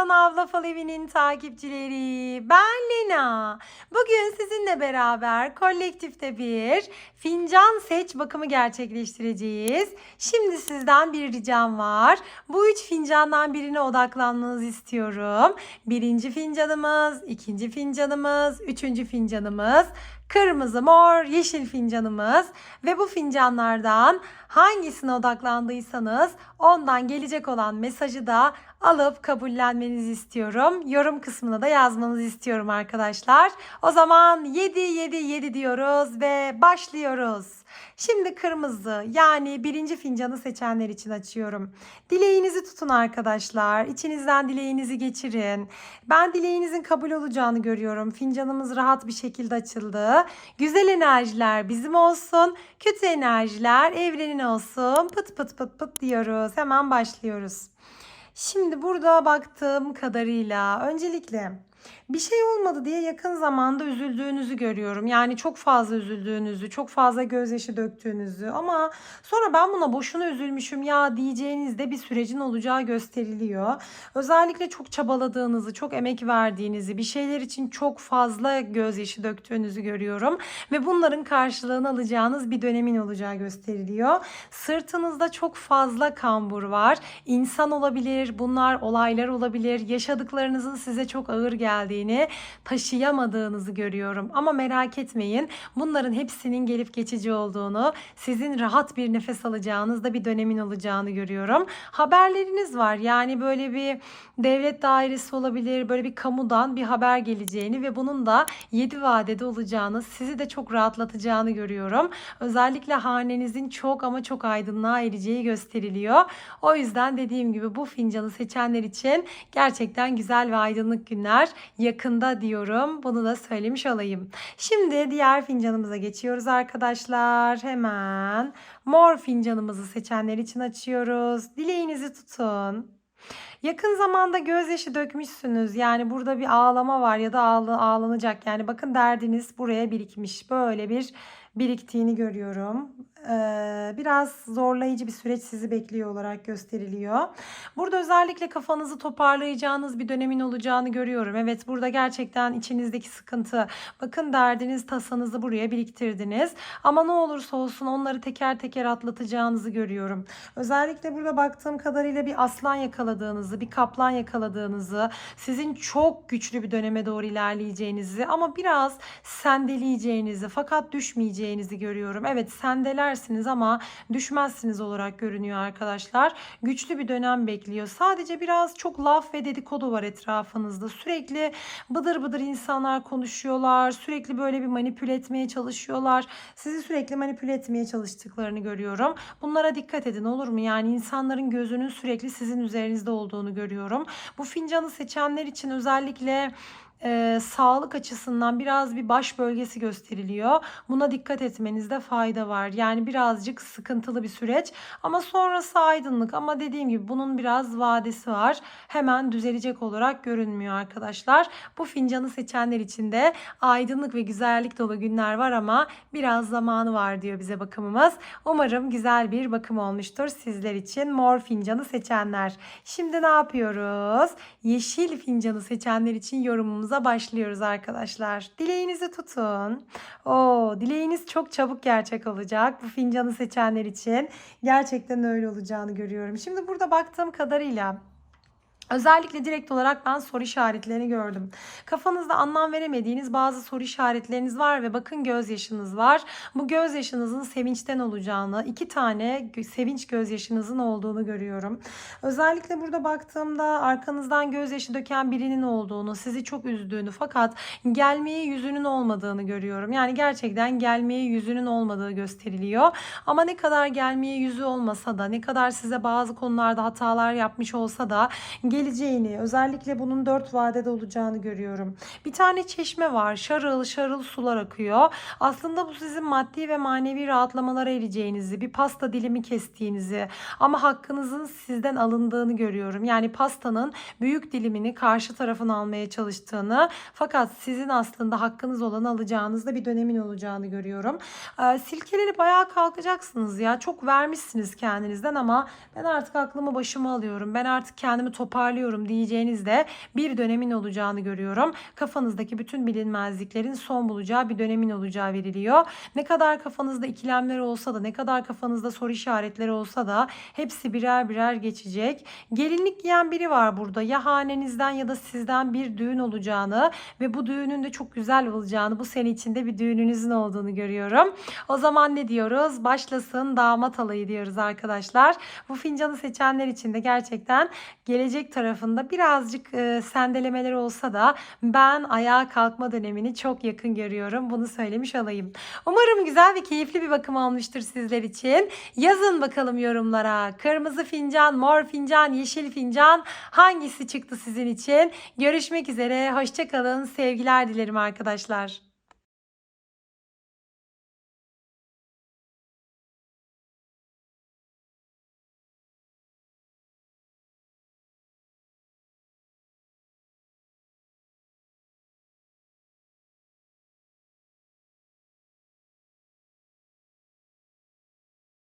Kanalımızdan Avla Fal takipçileri. Ben Lena. Bugün sizinle beraber kolektifte bir fincan seç bakımı gerçekleştireceğiz. Şimdi sizden bir ricam var. Bu üç fincandan birine odaklanmanızı istiyorum. Birinci fincanımız, ikinci fincanımız, üçüncü fincanımız. Kırmızı, mor, yeşil fincanımız ve bu fincanlardan hangisine odaklandıysanız ondan gelecek olan mesajı da alıp kabullenmenizi istiyorum. Yorum kısmına da yazmanızı istiyorum arkadaşlar. O zaman 7 7 7 diyoruz ve başlıyoruz. Şimdi kırmızı yani birinci fincanı seçenler için açıyorum. Dileğinizi tutun arkadaşlar. İçinizden dileğinizi geçirin. Ben dileğinizin kabul olacağını görüyorum. Fincanımız rahat bir şekilde açıldı. Güzel enerjiler bizim olsun. Kötü enerjiler evrenin olsun. Pıt pıt pıt pıt diyoruz. Hemen başlıyoruz. Şimdi burada baktığım kadarıyla öncelikle bir şey olmadı diye yakın zamanda üzüldüğünüzü görüyorum. Yani çok fazla üzüldüğünüzü, çok fazla gözyaşı döktüğünüzü ama sonra ben buna boşuna üzülmüşüm ya diyeceğinizde bir sürecin olacağı gösteriliyor. Özellikle çok çabaladığınızı, çok emek verdiğinizi, bir şeyler için çok fazla gözyaşı döktüğünüzü görüyorum ve bunların karşılığını alacağınız bir dönemin olacağı gösteriliyor. Sırtınızda çok fazla kambur var. İnsan olabilir, bunlar olaylar olabilir. Yaşadıklarınızın size çok ağır geldiğini, taşıyamadığınızı görüyorum. Ama merak etmeyin. Bunların hepsinin gelip geçici olduğunu, sizin rahat bir nefes alacağınız da bir dönemin olacağını görüyorum. Haberleriniz var. Yani böyle bir devlet dairesi olabilir, böyle bir kamudan bir haber geleceğini ve bunun da 7 vadede olacağını, sizi de çok rahatlatacağını görüyorum. Özellikle hanenizin çok ama çok aydınlığa ereceği gösteriliyor. O yüzden dediğim gibi bu fincanı seçenler için gerçekten güzel ve aydınlık günler yakında diyorum. Bunu da söylemiş olayım. Şimdi diğer fincanımıza geçiyoruz arkadaşlar. Hemen mor fincanımızı seçenler için açıyoruz. Dileğinizi tutun. Yakın zamanda gözyaşı dökmüşsünüz. Yani burada bir ağlama var ya da ağla, ağlanacak. Yani bakın derdiniz buraya birikmiş. Böyle bir biriktiğini görüyorum. Ee, biraz zorlayıcı bir süreç sizi bekliyor olarak gösteriliyor. Burada özellikle kafanızı toparlayacağınız bir dönemin olacağını görüyorum. Evet burada gerçekten içinizdeki sıkıntı. Bakın derdiniz tasanızı buraya biriktirdiniz. Ama ne olursa olsun onları teker teker atlatacağınızı görüyorum. Özellikle burada baktığım kadarıyla bir aslan yakaladığınızı, bir kaplan yakaladığınızı, sizin çok güçlü bir döneme doğru ilerleyeceğinizi ama biraz sendeleyeceğinizi fakat düşmeyeceğinizi görüyorum. Evet sendelersiniz ama düşmezsiniz olarak görünüyor arkadaşlar. Güçlü bir dönem bekliyor. Sadece biraz çok laf ve dedikodu var etrafınızda. Sürekli bıdır bıdır insanlar konuşuyorlar. Sürekli böyle bir manipüle etmeye çalışıyorlar. Sizi sürekli manipüle etmeye çalıştıklarını görüyorum. Bunlara dikkat edin olur mu? Yani insanların gözünün sürekli sizin üzerinizde olduğunu görüyorum. Bu fincanı seçenler için özellikle e, sağlık açısından biraz bir baş bölgesi gösteriliyor. Buna dikkat etmenizde fayda var. Yani birazcık sıkıntılı bir süreç ama sonrası aydınlık ama dediğim gibi bunun biraz vadesi var. Hemen düzelecek olarak görünmüyor arkadaşlar. Bu fincanı seçenler için de aydınlık ve güzellik dolu günler var ama biraz zamanı var diyor bize bakımımız. Umarım güzel bir bakım olmuştur sizler için mor fincanı seçenler. Şimdi ne yapıyoruz? Yeşil fincanı seçenler için yorumumuz videomuza başlıyoruz arkadaşlar. Dileğinizi tutun. Oo, dileğiniz çok çabuk gerçek olacak. Bu fincanı seçenler için gerçekten öyle olacağını görüyorum. Şimdi burada baktığım kadarıyla Özellikle direkt olarak ben soru işaretlerini gördüm. Kafanızda anlam veremediğiniz bazı soru işaretleriniz var ve bakın gözyaşınız var. Bu gözyaşınızın sevinçten olacağını, iki tane sevinç gözyaşınızın olduğunu görüyorum. Özellikle burada baktığımda arkanızdan gözyaşı döken birinin olduğunu, sizi çok üzdüğünü fakat gelmeye yüzünün olmadığını görüyorum. Yani gerçekten gelmeye yüzünün olmadığı gösteriliyor. Ama ne kadar gelmeye yüzü olmasa da, ne kadar size bazı konularda hatalar yapmış olsa da geleceğini, özellikle bunun dört vadede olacağını görüyorum. Bir tane çeşme var. Şarıl şarıl sular akıyor. Aslında bu sizin maddi ve manevi rahatlamalara ereceğinizi, bir pasta dilimi kestiğinizi ama hakkınızın sizden alındığını görüyorum. Yani pastanın büyük dilimini karşı tarafın almaya çalıştığını fakat sizin aslında hakkınız olanı alacağınızda bir dönemin olacağını görüyorum. Ee, silkeleri bayağı kalkacaksınız ya. Çok vermişsiniz kendinizden ama ben artık aklımı başıma alıyorum. Ben artık kendimi toparlayacağım toparlıyorum diyeceğinizde bir dönemin olacağını görüyorum. Kafanızdaki bütün bilinmezliklerin son bulacağı bir dönemin olacağı veriliyor. Ne kadar kafanızda ikilemler olsa da ne kadar kafanızda soru işaretleri olsa da hepsi birer birer geçecek. Gelinlik giyen biri var burada. Ya hanenizden ya da sizden bir düğün olacağını ve bu düğünün de çok güzel olacağını, bu sene içinde bir düğününüzün olduğunu görüyorum. O zaman ne diyoruz? Başlasın damat alayı diyoruz arkadaşlar. Bu fincanı seçenler için de gerçekten gelecek tarafında birazcık e, sendelemeler olsa da ben ayağa kalkma dönemini çok yakın görüyorum. Bunu söylemiş olayım. Umarım güzel ve keyifli bir bakım olmuştur sizler için. Yazın bakalım yorumlara. Kırmızı fincan, mor fincan, yeşil fincan hangisi çıktı sizin için? Görüşmek üzere. Hoşçakalın. Sevgiler dilerim arkadaşlar.